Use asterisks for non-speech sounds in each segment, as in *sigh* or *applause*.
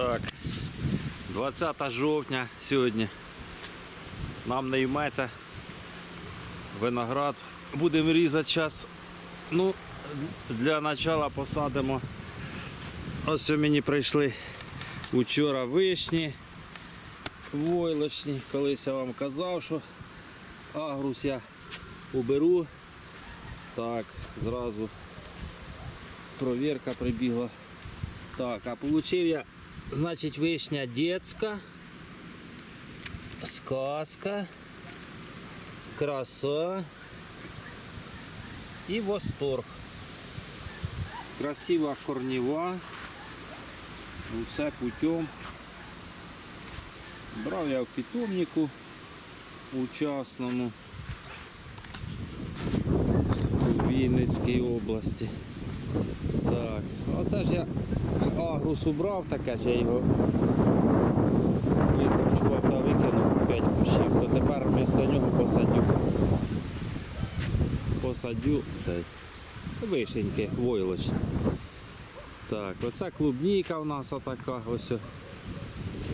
Так, 20 жовтня сьогодні. Нам не виноград. Будемо різати час. Ну, для початку посадимо. Ось мені прийшли вчора вишні, войлочні. Колись я вам казав, що агрус я уберу. Так, зразу провірка прибігла. Так, а получив я, значить, вишня детська, сказка, краса і восторг. Красива корнева. Усе путем. Брав я в питомнику учасному у Вінницькій області. Так, Оце ж я агрус убрав таке, ж я його викорчував та викинув 5 кущів, то тепер вмісто нього посадю. Посадю цей вишеньки войлочні. Так, оце клубніка у нас отака, ось.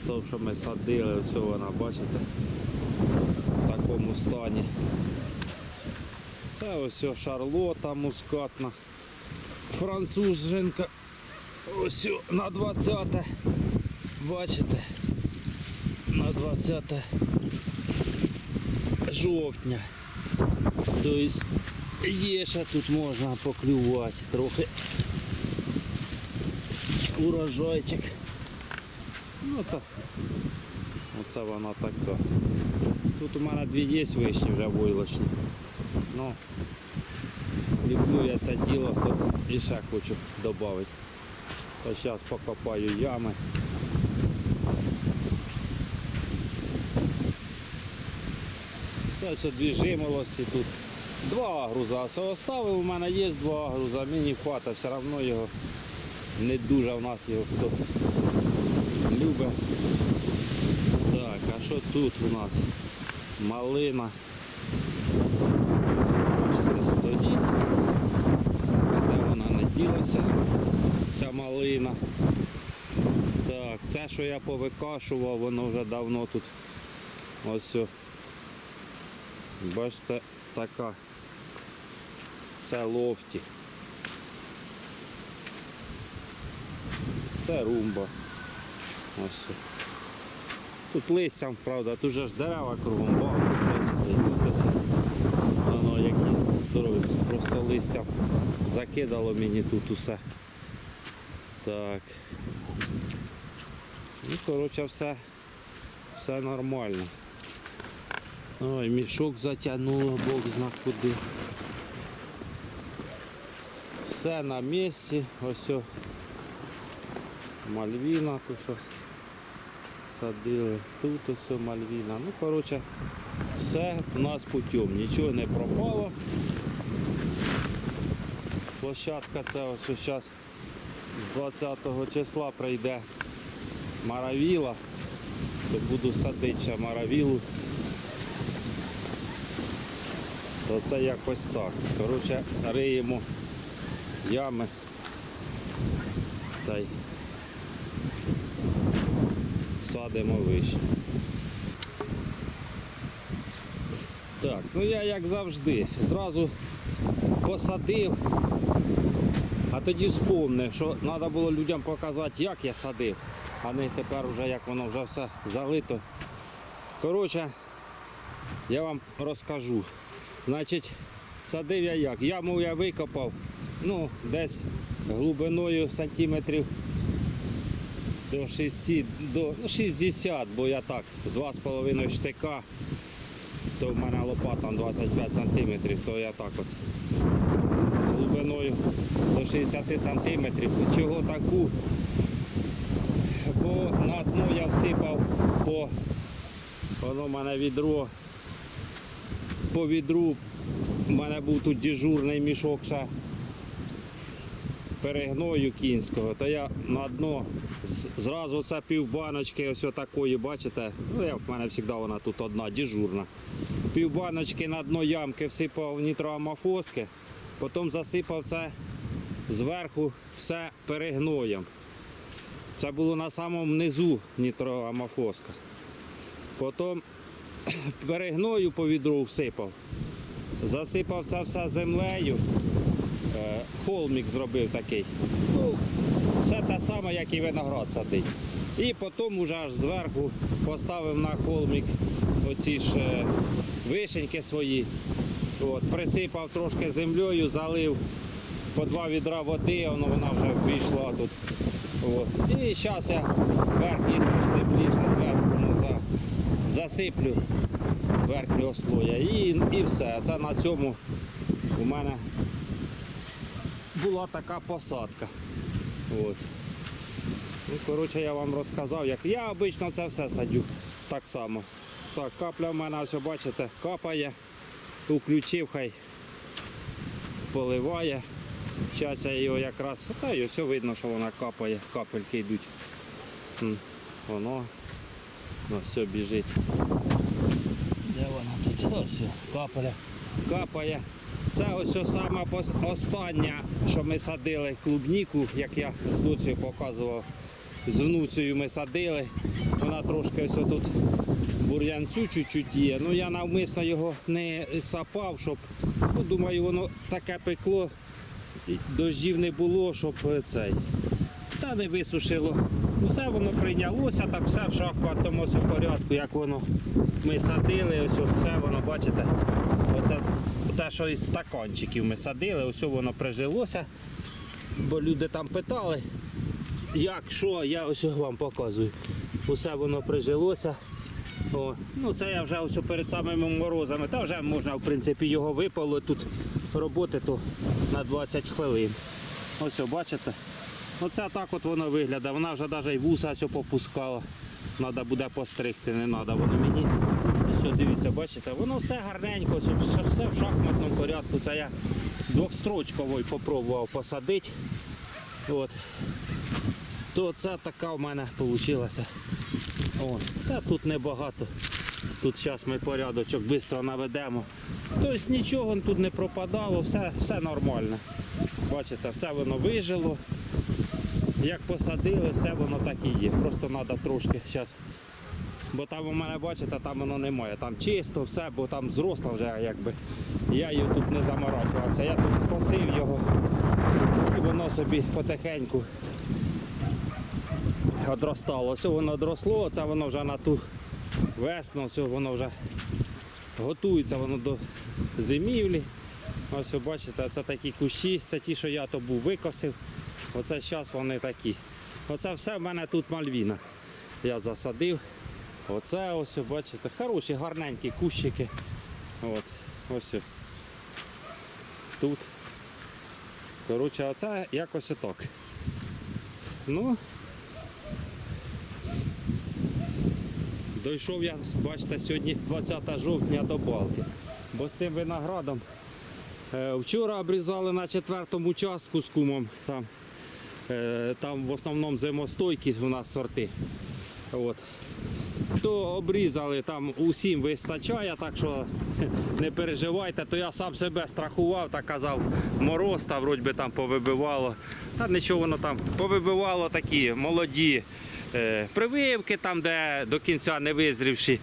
То, що ми садили, ось вона, бачите, в такому стані. Це ось шарлота мускатна. Француженка. Ось на 20. Бачите? На 20 жовтня. Тобто є ще тут можна поклювати трохи. Урожайчик. Ну так. Оце вона така. Тут у мене дві є вишні вже войлочні. Ну, люблю я це діло, то і ще хочу додати. То зараз покопаю ями. Це все дві жимолості тут. Два агруза. Все оставив, у мене є два агруза, мені хвата, все одно його не дуже в нас його хто любить. Так, а що тут у нас? Малина. Бачите, стоїть. Де вона ця малина. Так, це, що я повикашував, воно вже давно тут. Ось. Бачите, така. Це лофті. Це румба. Ось. Тут листям, правда, тут же ж дерева кругом багато. бачите, і тут ось Воно які здорові. Листям закидало мені тут усе. Так. Ну, коротше, все, все нормально. Ой, мішок затягнуло, Бог зна куди. Все на місці, ось о, Мальвіна тут щось садили, тут ось Мальвіна. Ну, коротше, все у нас путем, нічого не пропало. Площадка це ось зараз з 20 числа прийде маравіла, то буду садити маравілу. То це якось так. Коротше, риємо ями та й садимо вище. Так, ну я як завжди, зразу посадив, а тоді вспомнив, що треба було людям показати, як я садив, а не тепер вже як воно вже все залито. Коротше, я вам розкажу. Значить, садив я як? Яму я викопав, ну, десь глибиною сантиметрів до 6, до ну, 60, бо я так, 2,5 штика, то в мене лопата 25 сантиметрів, то я так от глибиною до 60 сантиметрів. Чого таку? Бо на дно я всипав по воно в мене відро по відру у мене був тут дежурний мішок ще перегною кінського, то я на дно зразу це пів ось такої, бачите, ну як в мене завжди вона тут одна, дежурна. Пів баночки на дно ямки всипав нітроамофоски, потім засипав це зверху все перегноєм. Це було на самому низу нітроамофоска. Потім *clears throat* перегною по відру всипав. Засипав це все землею. Е, Холмік зробив такий. Ну, все те саме, як і виноград садить. І потім уже аж зверху поставив на холмік оці ж е, вишеньки свої. От, присипав трошки землею, залив по два відра води, воно вона вже вийшла тут. От. І зараз я верхній слой землі зверху ну, за, засиплю верхнього слоя. І, і все. Це на цьому у мене була така посадка. От. Ну, коротше, я вам розказав, як я обично це все садю так само. Так, капля в мене, ось бачите, капає, включив, хай поливає. Зараз я його якраз, та й ось видно, що вона капає, капельки йдуть. Воно ну, все біжить. Де вона тут? Ось капеля. Капає. Це ось о сама пос- остання, що ми садили клубніку, як я з доцею показував. З внуцею ми садили. Вона трошки ось тут бур'янцю чуть-чуть є. Ну я навмисно його не сапав, щоб, ну думаю, воно таке пекло, і дощів не було, щоб е, цей. Та не висушило. Усе воно прийнялося, так все в шахматному ось порядку, як воно ми садили, ось це воно, бачите, оце те, що із стаканчиків ми садили, ось воно прижилося, бо люди там питали, як, що, я ось вам показую. Усе воно прижилося. О, ну це я вже ось перед самими морозами, та вже можна в принципі його випало тут роботи то на 20 хвилин. Ось бачите? Оце так от воно виглядає. Вона вже навіть вуса ось попускала. Треба буде постригти, не треба воно мені. Ось дивіться, бачите, воно все гарненько, все в шахматному порядку. Це я двохстрочковий попробував посадити. От. То це така в мене вийшла. О, та тут небагато. Тут зараз ми порядочок швидко наведемо. Тобто нічого тут не пропадало, все, все нормально. Бачите, все воно вижило. Як посадили, все воно так і є. Просто треба трошки зараз. Бо там у мене, бачите, там воно немає. Там чисто все, бо там зросла вже якби. Я її тут не заморачувався. Я тут скосив його і воно собі потихеньку одростало. Все воно одросло, це воно вже на ту весну, все воно вже готується воно до зимівлі. Ось ви бачите, це такі кущі, це ті, що я то був викосив. Оце зараз вони такі. Оце все в мене тут мальвіна. Я засадив. Оце ось, бачите, хороші, гарненькі кущики. От, ось. Тут. Коротше, оце якось отак. Ну, Дійшов я, бачите, сьогодні 20 жовтня до балки. Бо з цим виноградом е, вчора обрізали на четвертому участку з кумом. Там, е, там в основному зимостойкі у нас сорти. От. То обрізали, там усім вистачає, так що *laughs* не переживайте, то я сам себе страхував та казав, мороз та вроді би там повибивало. Та нічого воно там повибивало такі молоді прививки, там, де до кінця не визрівші.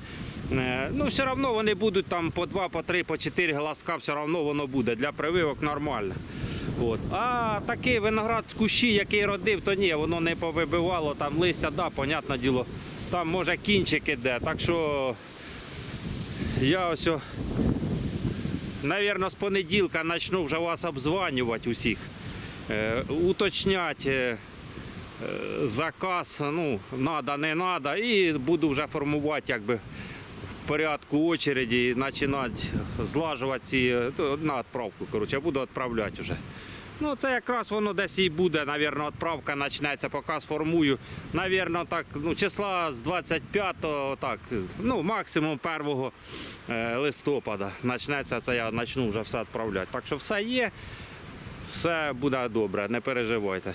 Е, ну, все одно вони будуть там по два, по три, по чотири глазка, все одно воно буде. Для прививок нормально. От. А такий виноград з кущі, який родив, то ні, воно не повибивало, там листя, да, понятне діло, там може кінчик іде. Так що я ось, навірно, з понеділка почну вже вас обзванювати усіх, е, уточняти. Е, е, заказ, ну, надо, не надо, і буду вже формувати якби в порядку очереді і починати злажувати ці е, на відправку. Коротше, буду відправляти вже. Ну, це якраз воно десь і буде, навірно, відправка почнеться, поки сформую. Навірно, так, ну, числа з 25-го, так, ну, максимум 1 е, листопада почнеться, це я почну вже все відправляти. Так що все є, все буде добре, не переживайте.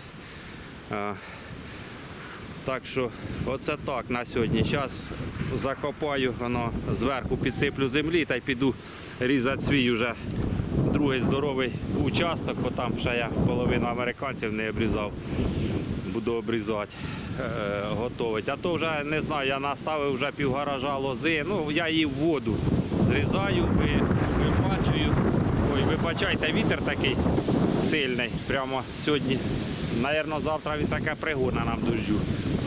Так що оце так на сьогодні. Зараз закопаю, воно зверху підсиплю землі та й піду різати свій вже другий здоровий участок, бо там ще я половину американців не обрізав. Буду обрізати. е, готувати. А то вже не знаю, я наставив вже пів гаража лози. Ну, я її в воду зрізаю, ви, вибачую. Ой, вибачайте, вітер такий сильний. Прямо сьогодні. Навірно, завтра він таке пригодна нам дощу.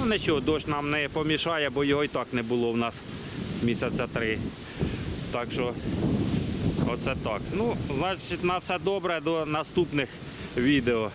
Ну нічого, дощ нам не помішає, бо його і так не було в нас місяця три. Так що оце так. Ну, значить, на все добре до наступних відео.